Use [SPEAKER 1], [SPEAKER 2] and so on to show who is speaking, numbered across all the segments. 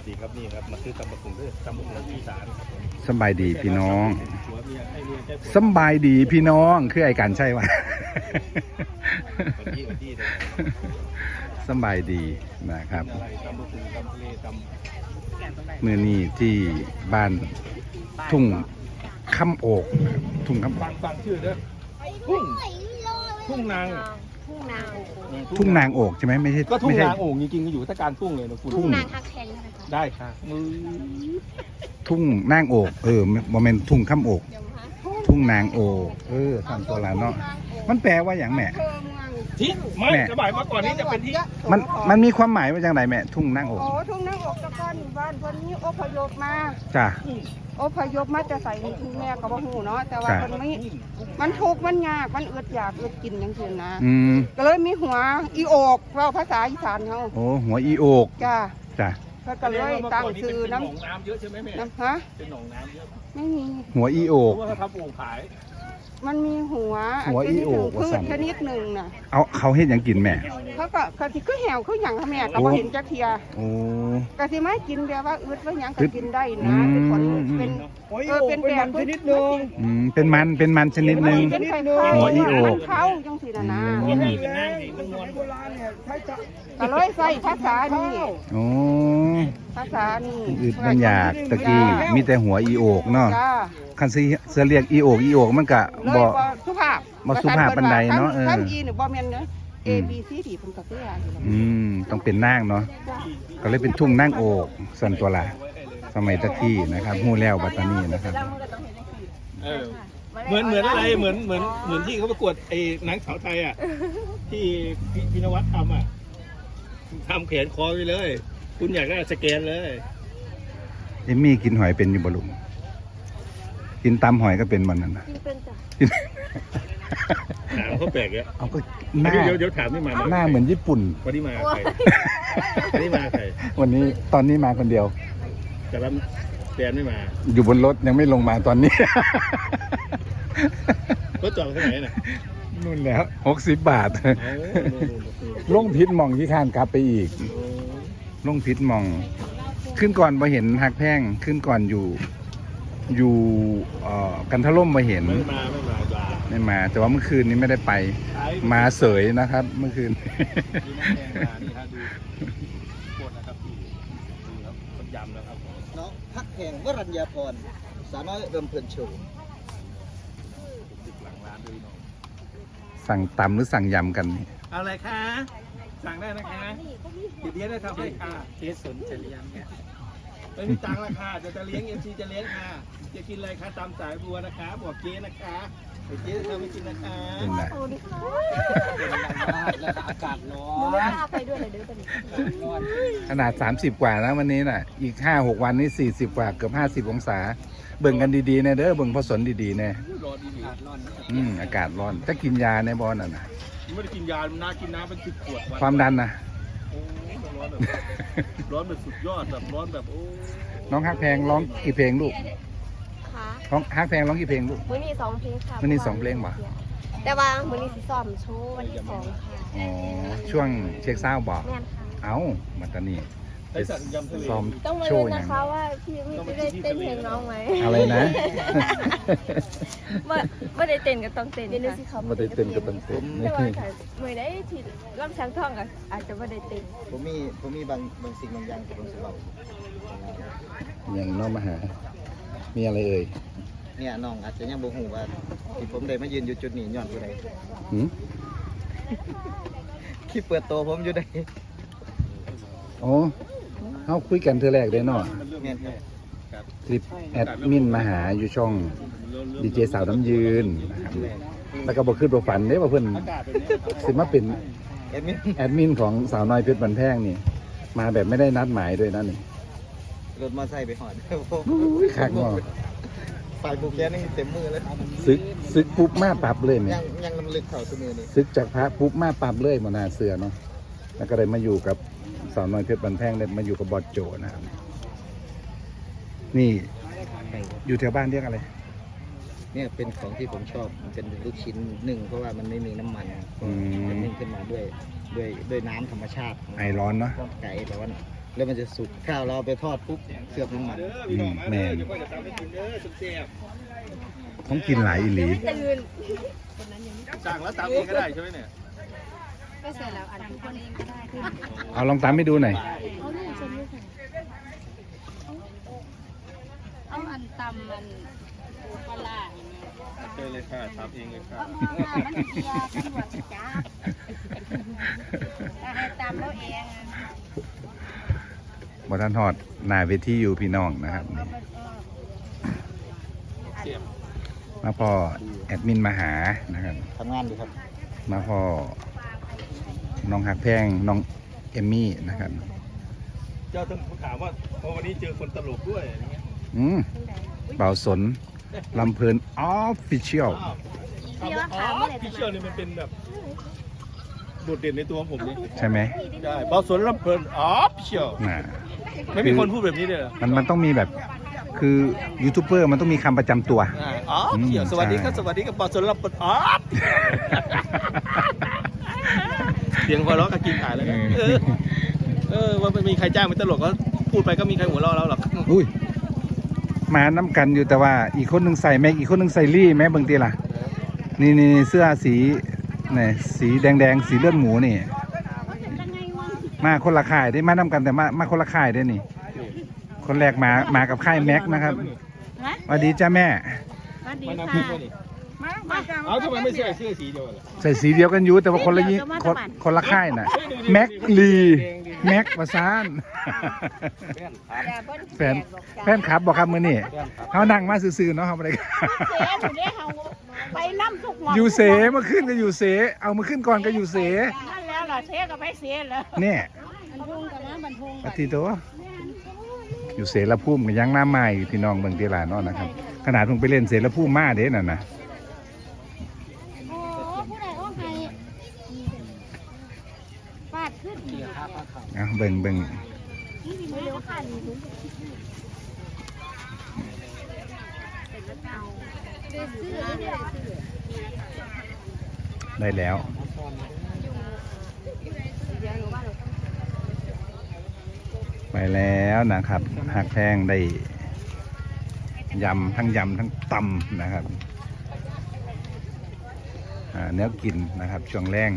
[SPEAKER 1] สวัสดีครับนี่ครับมาซื้อตำบักหุ่งด้วยตำบักหุ่งอีสานครับผม
[SPEAKER 2] สำบายดีพี่น้อง
[SPEAKER 1] หัวเมียให้เมียแก้ปวด
[SPEAKER 2] สำบายดีพี่น้องคือไอ้การใช่วะ
[SPEAKER 1] วันที่วันที่เลย
[SPEAKER 2] สำบายดีนะครับ
[SPEAKER 1] อะไรตำบักหุ่งตำทะเลตำ
[SPEAKER 2] มือนี้ที่บ้านทุ่งคำโอกนะครับทุ่งคำ
[SPEAKER 1] ฟังฟังชื่อเด้อทุ่ง ทุ่งนาง
[SPEAKER 3] ทุ่งนาง
[SPEAKER 2] ทุ่งนางโอกใช่ไหมไม่ใช่
[SPEAKER 1] ก็ทุ่ง
[SPEAKER 2] ไม่ใช่
[SPEAKER 1] นางโอ่งจริงๆก็อยู่ถ้าการทุ่งเลยนะคุณ
[SPEAKER 2] ทุ่
[SPEAKER 3] ทุ่
[SPEAKER 2] ง
[SPEAKER 3] งนางฮักแพงใช่ไหมคะ
[SPEAKER 1] ได้ค่ะมือ
[SPEAKER 2] ทุ่งนางโอกเออโมเมนทุ่งคำโอก
[SPEAKER 3] เดี๋ยวฮะ
[SPEAKER 2] ทุ่งนางโอกเออทำตัวละเนาะมันแปลว่าอย่างแม่
[SPEAKER 1] ที่ไม่
[SPEAKER 2] แม่
[SPEAKER 1] สมัยเมื่อก่อนนี้จะเป็นที่
[SPEAKER 2] มันมันมีความหมายว่าอย่างไรแม่ทุ่งนางโอก
[SPEAKER 4] โอ้ทุ่งนั่งอกตะก้อนบ้านคนนี้อพยพมา
[SPEAKER 2] จ้ะ
[SPEAKER 4] อพยพมาจะใส่แม่กับบ่ฮู้เนาะแต่ว่า
[SPEAKER 2] ครับ
[SPEAKER 4] คนนี้มันทุกข์มันยากมันอึดอยากอึดกินจังซี่นะ
[SPEAKER 2] อืม
[SPEAKER 4] ก็เลยมีหัวอีโอกเว้าภาษาอีสานเฮา
[SPEAKER 2] โอ้หัวอีโอก
[SPEAKER 4] จ้า
[SPEAKER 2] จ้ะ
[SPEAKER 4] เพิ่นก็เลยตั้งชื่อน้
[SPEAKER 1] หนองน้ำเยอะใช่ไหมแม่ำ
[SPEAKER 4] น้ำฮะ
[SPEAKER 1] เป็นหนองน้ำเยอะ
[SPEAKER 4] ไม่มี
[SPEAKER 2] หัวอีโอ
[SPEAKER 1] เพ
[SPEAKER 2] ก
[SPEAKER 1] ราะว่าเขาทำโอ่งขาย
[SPEAKER 4] มันมีหัว
[SPEAKER 2] หัวอีโอก
[SPEAKER 4] พื
[SPEAKER 2] ว่าซั่
[SPEAKER 4] ช
[SPEAKER 2] น
[SPEAKER 4] ชนิดหนึ่งน่ะ
[SPEAKER 2] เอาเขาเฮ็ดหยังกินแม่
[SPEAKER 4] เขาก็ก็สิคือแหวคือหยังค่ะแม่ก็บ่เห็นจักเทีย
[SPEAKER 2] โอ้
[SPEAKER 4] ก็สิมากินแบบว่าอึดว่าหยังก็
[SPEAKER 2] อึด
[SPEAKER 4] กินได้
[SPEAKER 2] อื
[SPEAKER 4] นะ
[SPEAKER 2] ม
[SPEAKER 4] เป็นผลเป็นเออเป็นแบบชนิดนึง
[SPEAKER 2] อืมเป็นมันเป็นมันชนิดหนึ่ง
[SPEAKER 4] เป็นไข่ข้าว
[SPEAKER 2] หัวอีโอก
[SPEAKER 4] เข้าจังสีนะนะ
[SPEAKER 2] อืม
[SPEAKER 1] เป็นนั่งดีมันนวล
[SPEAKER 4] ก็เลยใส่ภาษานี่
[SPEAKER 2] โอ้
[SPEAKER 4] ภาษานี่
[SPEAKER 2] อึดมันอยากตะกี้มีแต่หัวอีโอกเนาะ
[SPEAKER 4] จ้า
[SPEAKER 2] คันสิเสือเรียกอีโอกอีโอกมันก็
[SPEAKER 4] เลย
[SPEAKER 2] บ่
[SPEAKER 4] บ่สุภาพ
[SPEAKER 2] บ่สุภาพปานใดเนาะเออ
[SPEAKER 4] ท่านอีนี่บ่แม่นเนาะ A
[SPEAKER 2] อืม
[SPEAKER 4] B C D เพิ่นก็คืออ่านอยู่แล้ว
[SPEAKER 2] อืมต้องเป็นนางเนาะก็เลยเป็นทุ่งนางโอกส่วนตัวละสมัยตะกี้นะครับฮู้แล้วบัดตานี้นะครับ
[SPEAKER 1] เออเหมือนเหมือนอะไรเหมือนเหมือนเหมือนที่เขาประกวดไอ้หนังสาวไทยอะ ที่พี่พินวัตทำอะทำแขนคอไปเลย คุณอยากได้สแกนเลย
[SPEAKER 2] เอมมี่กินหอยเป็นอยู่บ่ลุง กินตำหอยก็เป็นมันนั่นน่ะ
[SPEAKER 3] กินเป็นจ้ะ
[SPEAKER 1] ถามเขาแปลกอะ
[SPEAKER 2] เอาก็หน้า
[SPEAKER 1] เดี๋ยวเดี๋ยวถามไม่มา
[SPEAKER 2] หน้าเหมือนญี่ปุ่น
[SPEAKER 1] วันนี้มาใครวันนี้มาใคร
[SPEAKER 2] วันนี้ตอนนี้มาคนเดียว
[SPEAKER 1] แต่ว่าแฟนไม่มา
[SPEAKER 2] อยู่บนรถยังไม่ลงมาตอนนี้
[SPEAKER 1] รถจอดที่ไหนน่ะ
[SPEAKER 2] นู่นแล้วหกสิบบาท
[SPEAKER 1] เอานู่นนู่นนู่น
[SPEAKER 2] ลงพิษมองที่ข้านกลับไปอีก
[SPEAKER 1] โอ้
[SPEAKER 2] ลงพิษมอง ขึ้นก่อนมาเห็นหักแพงขึ้นก่อนอยู่ อยู่เอ่อกันทะล่มมาเห็น
[SPEAKER 1] ไม่มาไม่มาจ้า
[SPEAKER 2] ไม่มา แต่ว่าเมื่อคืนนี้ไม่ได้ไปมาเสยนะครับ เมื่อคืน
[SPEAKER 1] มีน้ำแดงมานี่ฮะดูโคตรนะครับพี่ดูครับคนยำนะครับ
[SPEAKER 5] น้องพักแห่งวรัญญาพรสาวน้อยเริ่มเพลินโชว์
[SPEAKER 1] ติดหลังร้านด้วยน้อง
[SPEAKER 2] สั่งตำหรือสั่งยำกันนี่
[SPEAKER 1] เอาอะไรคะสั่งได้นะคะติดเลี้ยงได้ทำให้ค่ะเจสนจะเลี้ยง ไม่มีตังค์ละค่ะจะจะเลี้ยงเอ็มซีจะเลี้ยงค่ะ จะกินอะไรคะตามสายบัวนะคะบอกเจ๊นะคะแต่เจ๊เธอไม่กินนะคะ
[SPEAKER 2] เป็นไร
[SPEAKER 3] โอ้ดีค่ะ
[SPEAKER 5] แล้วก็อากาศร้อ
[SPEAKER 3] หนู
[SPEAKER 5] น
[SPEAKER 3] ไม่พาไปด้วยเลยเด้อตอนนี้
[SPEAKER 5] ร้อน
[SPEAKER 2] ขนาด 30 กว่านะวันนี้น่ะ อีก 5 6 วันนี้ 40 กว่าเกือบ 50 องศา เบิ่งกันดีๆนะเด้อเบิ่งพอสนดีๆแน่
[SPEAKER 1] รอดี
[SPEAKER 5] อากาศร้อน
[SPEAKER 2] อืมอากาศร้อนจะกินยาในบอลน่ะนะ
[SPEAKER 1] ๆไม่ได้กินยามันน่ากินน้ำเป็นสิบขวด
[SPEAKER 2] ความดันนะ
[SPEAKER 1] โอ้มันร้อนแบบร้อนแบบสุดยอดแบบร้อนแบบโอ้
[SPEAKER 2] น้องฮักแพงร้องกี่เพลงลูก
[SPEAKER 3] ค่ะ
[SPEAKER 2] ร้องฮักแพงร้องกี่เพลงลูก
[SPEAKER 3] มื้อนี้สองเพลงค่ะ
[SPEAKER 2] มื้อนี้สองเพลงเหรอ
[SPEAKER 3] แต่ว่ามื้อนี้สิซ้อมโชว์วันที่สองค่ะ
[SPEAKER 2] อ๋อช่วงเช็คเศร้าบอก
[SPEAKER 3] แม่นค่ะ
[SPEAKER 2] เอามาตอนนี้
[SPEAKER 1] ได้สั่งยำทะเล
[SPEAKER 2] ซ้อม
[SPEAKER 3] ต้องมา
[SPEAKER 2] โช
[SPEAKER 3] เล่
[SPEAKER 2] ว์
[SPEAKER 3] น
[SPEAKER 2] อย่าง
[SPEAKER 3] นะคะว่าพี่วิจะได้เต้นเพลงน้องไหม
[SPEAKER 2] อะไรนะ
[SPEAKER 3] ว่าว่าได้เต้นก็ต้องเต้นเดี๋ยวนี้สิเขา
[SPEAKER 2] มาได้เต้นกับตันเต้น
[SPEAKER 3] แต่ว่าค่ะมื้อใดที่ลำช้างทองก็อาจจะบ่ได้เต้น
[SPEAKER 5] ผมมีผมมีบางบางสิ่งบางอย่างที่ผมจะเล่า
[SPEAKER 2] อย่างน้องมาหา มีอะไรเอ่ย
[SPEAKER 5] เนี่ยน้องอาจจะยังบ่ฮู้ว่าที่ผมได้มายืนอยู่จุดนี้ย้อนผู้ใด
[SPEAKER 2] หืม
[SPEAKER 5] คลิปเปิดตัวผมอยู่ได้
[SPEAKER 2] โอ้ เขาคุยกันเธอแรกได้เนาะ
[SPEAKER 5] แม่นครับ
[SPEAKER 2] คลิปแอดมินมาหาอยู่ช่องดีเจสาวน้ำยืนนะครับแล้วก็บอกขึ้นบอกฝันเด้ว่าเพื่อน
[SPEAKER 1] อากาศเป็นเนี่ย
[SPEAKER 2] สิมาเป็น
[SPEAKER 5] เอ็มมี่
[SPEAKER 2] แอดมินของสาวน้อยเพชรบันแพงนี่ มาแบบไม่ได้นัดหมายด้วยนะนี่
[SPEAKER 5] รถมอไซค์ไปหอด
[SPEAKER 2] อุ้ยคักเนาะ
[SPEAKER 5] ฝ่ายผูกแขนนี่เต็มมือเลย
[SPEAKER 2] ซึกซึกปุ๊บมาปรับเลยเนี่
[SPEAKER 5] ยั
[SPEAKER 2] ย
[SPEAKER 5] งยังลำลึกเข่าเสมอนี่
[SPEAKER 2] ซึกจากพระปุ๊บมาปรับเลยมานาเสือเนาะแล้วก็เลยมาอยู่กับ สาวน้อยเพชรบันแพงเลยมาอยู่กับบอดโจนะครับ นี่อยู่แถวบ้านเรียกอะไร
[SPEAKER 5] เนี่ยเป็นของที่ผมชอบมันเป็นลูกชิ้นหนึ่งเพราะว่ามันไม่มีน้ำมัน
[SPEAKER 2] อืม
[SPEAKER 5] มันนึ่งขึ้นมาด้วยด้วยด้วยน้ำธรรมชาติของ
[SPEAKER 2] ไอร้อนเนาะ
[SPEAKER 5] ไก่ร้อนแล้วมันจะสุกข้าวเราเอาไปทอดปุ๊บเคลือบน้ำมัน
[SPEAKER 1] เด้อพี่น้องมาเด้อเดี๋ยวพ่อจะทำให้กินเด้อสุดแซ่บ
[SPEAKER 2] ต้องกินหลายอีหลี
[SPEAKER 3] ตื่น
[SPEAKER 1] สั่งแล้วตามเองก็ได้ใช่ไหมเนี่ย
[SPEAKER 3] ก็เสร็จแล้วอันทุกคนเองก็ได้ค่ะ
[SPEAKER 2] เอาลองตามให้ดูหน่อย
[SPEAKER 3] เอาลูกฉันด้วยค่ะเอาอันตำมันปูปลาร้าเห็นไหม
[SPEAKER 1] เจอเลยค่ะทำเองเลยค่ะ
[SPEAKER 3] มันเสียตำรวจจ้าให้ตำแล้วเอง
[SPEAKER 2] บทันทอดหน้าเวทีอยู่พี่น้องนะครับนี่
[SPEAKER 1] เสียบ
[SPEAKER 2] มาพอแอดมินมาหานะครับ
[SPEAKER 5] ทำงานดีครับ
[SPEAKER 2] มาพอ น้องหักแพงน้องเอมมี่นะครับ
[SPEAKER 1] เจ้าต้องถามว่าพอวันนี้เจอคนตลกด้วยอย่างเงี้ย
[SPEAKER 2] อืมเป่าสนลำเพลินออฟฟิเชียล
[SPEAKER 1] อ้าวคำว่าอ๋อพี่เชื่อนี่มันเป็นแบบโดดเด่นในตัวของผมนี่
[SPEAKER 2] ใช่ไหม
[SPEAKER 1] ใช่เบาสวนลำเพลินอ๋อพี่เชื่อ
[SPEAKER 2] น่ะ
[SPEAKER 1] ไม่มีคนพูดแบบนี้เลยเหรอ
[SPEAKER 2] มันมันต้องมีแบบคือยูทูบเบอร์มันต้องมีคำประจำตัว
[SPEAKER 1] อ่าอ๋อพี่เชื่อ
[SPEAKER 2] อืม
[SPEAKER 1] สวัสดีครับ
[SPEAKER 2] ใช่
[SPEAKER 1] สวัสดีครับเบาสวนลำเพลินอ๋อเสียงหัวเราะกับกินหายแล้วกันเออ เออ ว่าไม่มีใครจ้างเป็นตลกก็พูดไปก็มีใครหัวเราะเราหรอก
[SPEAKER 2] อุ้ยมาน้ำกันอยู่แต่ว่าอีกคนหนึ่งใส่แม็กอีกคนหนึ่งใส่ลี่แม่บางทีล่ะ นี่นี่เสื้อสีนี่สีแดงแดงๆสีเลือดหมูนี่ มาคนละค่ายได้มาน้ำกันแต่มามาคนละค่ายได้นี่ คนแรกมามากับค่ายแม็กนะครับสวัสดีจ้าแม่
[SPEAKER 3] สวัสดี
[SPEAKER 1] มา
[SPEAKER 3] ค่ะ
[SPEAKER 1] นำพูดว่านี่
[SPEAKER 4] มามาจัง
[SPEAKER 1] เอาทำไมไม่ใส่เสื้อสีเดียวกันล่ะ
[SPEAKER 2] ใส่สีเดียวกันอยู่แต่ว่าคนละยี่คนคนละค่ายน่ะแม็กลีแม็กประสานแฟนแฟนคลับบอกครับมือนี่เขานั่งมาซื่อๆเนาะเขาไม่ได้
[SPEAKER 4] เสียหนูได้เฮาไปน้ำทุกหมอง
[SPEAKER 2] อยู่เสเมื่อขึ้นก็อยู่เสเอามาขึ้นก่อนก็อยู่เส
[SPEAKER 4] นั่นแล้วล่ะเสียก็ไปเสียแล้ว
[SPEAKER 2] เนี่ย
[SPEAKER 3] บรรทุงกันนะบรรทุง
[SPEAKER 2] ปฏิตัวอยู่เสรภูมิกับยังหน้าไม้อยู่พี่น้องเบิ่งตีหลานเนาะนะครับ ขนาดเพิ่งไปเล่นเสรภูมิมาเด้น่ะนะ
[SPEAKER 3] โอ้ผู้ใดอ้อให้ฟาดขึ้น อีก
[SPEAKER 2] เบิ่งเบิ่งได้แล้วไปแล้วนะครับหักแพงได้ยำทั้งยำทั้งตำนะครับเนื้อกินนะครับช่วงแรง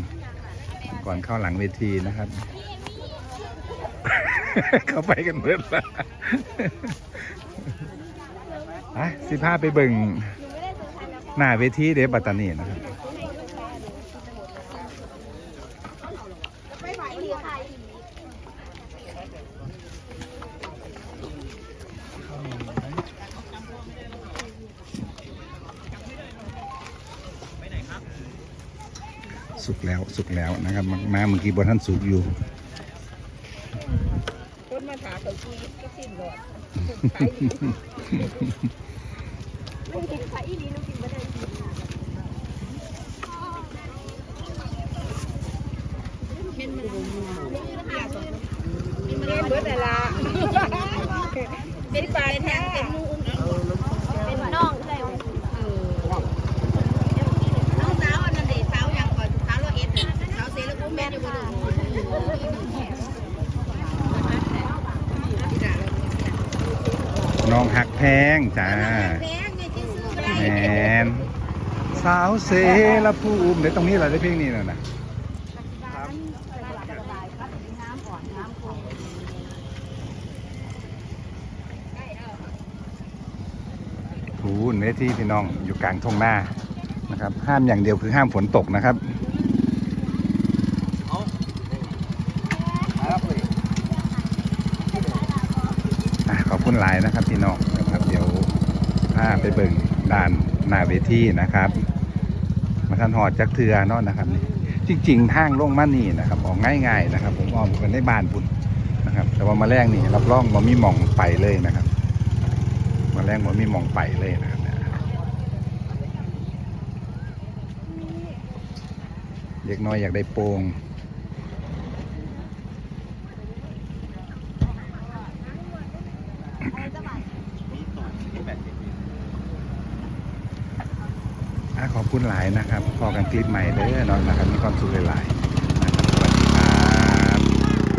[SPEAKER 2] ก่อนเข้าหลังเวทีนะครับ เข้าไปกันเบิดละอะสิพาไปเบิ่งหน้าเวทีเดบัตตานีนะครับ สุกแล้วสุกแล้วนะครับมามาเมื่อกี้บนท่านสุกอยู่
[SPEAKER 4] คนมาถามเขาทีก็สิ้นหลอดเล่นเบิดอะไรล่ะเป็นปลาแทนเป็นมูอุ้งอิง
[SPEAKER 3] เป็นน้องใช่ไหม
[SPEAKER 4] น้องสาวอันนั้นเด็สาวยังก่อนสาวร้อยเอ็ดน่ะสาวเซแล้วก็แม่อยู่บนหลู
[SPEAKER 2] น้องหักแพงจ้า
[SPEAKER 4] แม
[SPEAKER 2] นสาวเสรภูมิเดี๋ยวตรงนี้เราได้เพลงนี้แล้วนะถูนเวทีพี่น้องอยู่กลางทุ่งนานะครับ ห้ามอย่างเดียวคือห้ามฝนตกนะครับ อะขอบคุณหลายนะครับพี่น้องนะครับ เดี๋ยวพาไปเบิ่งด่านหน้าเวทีนะครับ มาทันหอดจักเทือนานะครับนี่จริงๆทางลงมานี่นะครับออกง่าย ๆ นะครับ ผมออกกันได้บ้านพุ่นนะครับ แต่ว่ามาแรงนี่รับรองว่ามีหม่องไปเลยนะครับมาแรงว่ามีหม่องไปเลยนะครับเด็กน้อยอยากได้โปงอะขอบ คุณหลายนะครับพอกันคลิปใหม่เด้อเนาะนะครับมีความสุขหลายๆ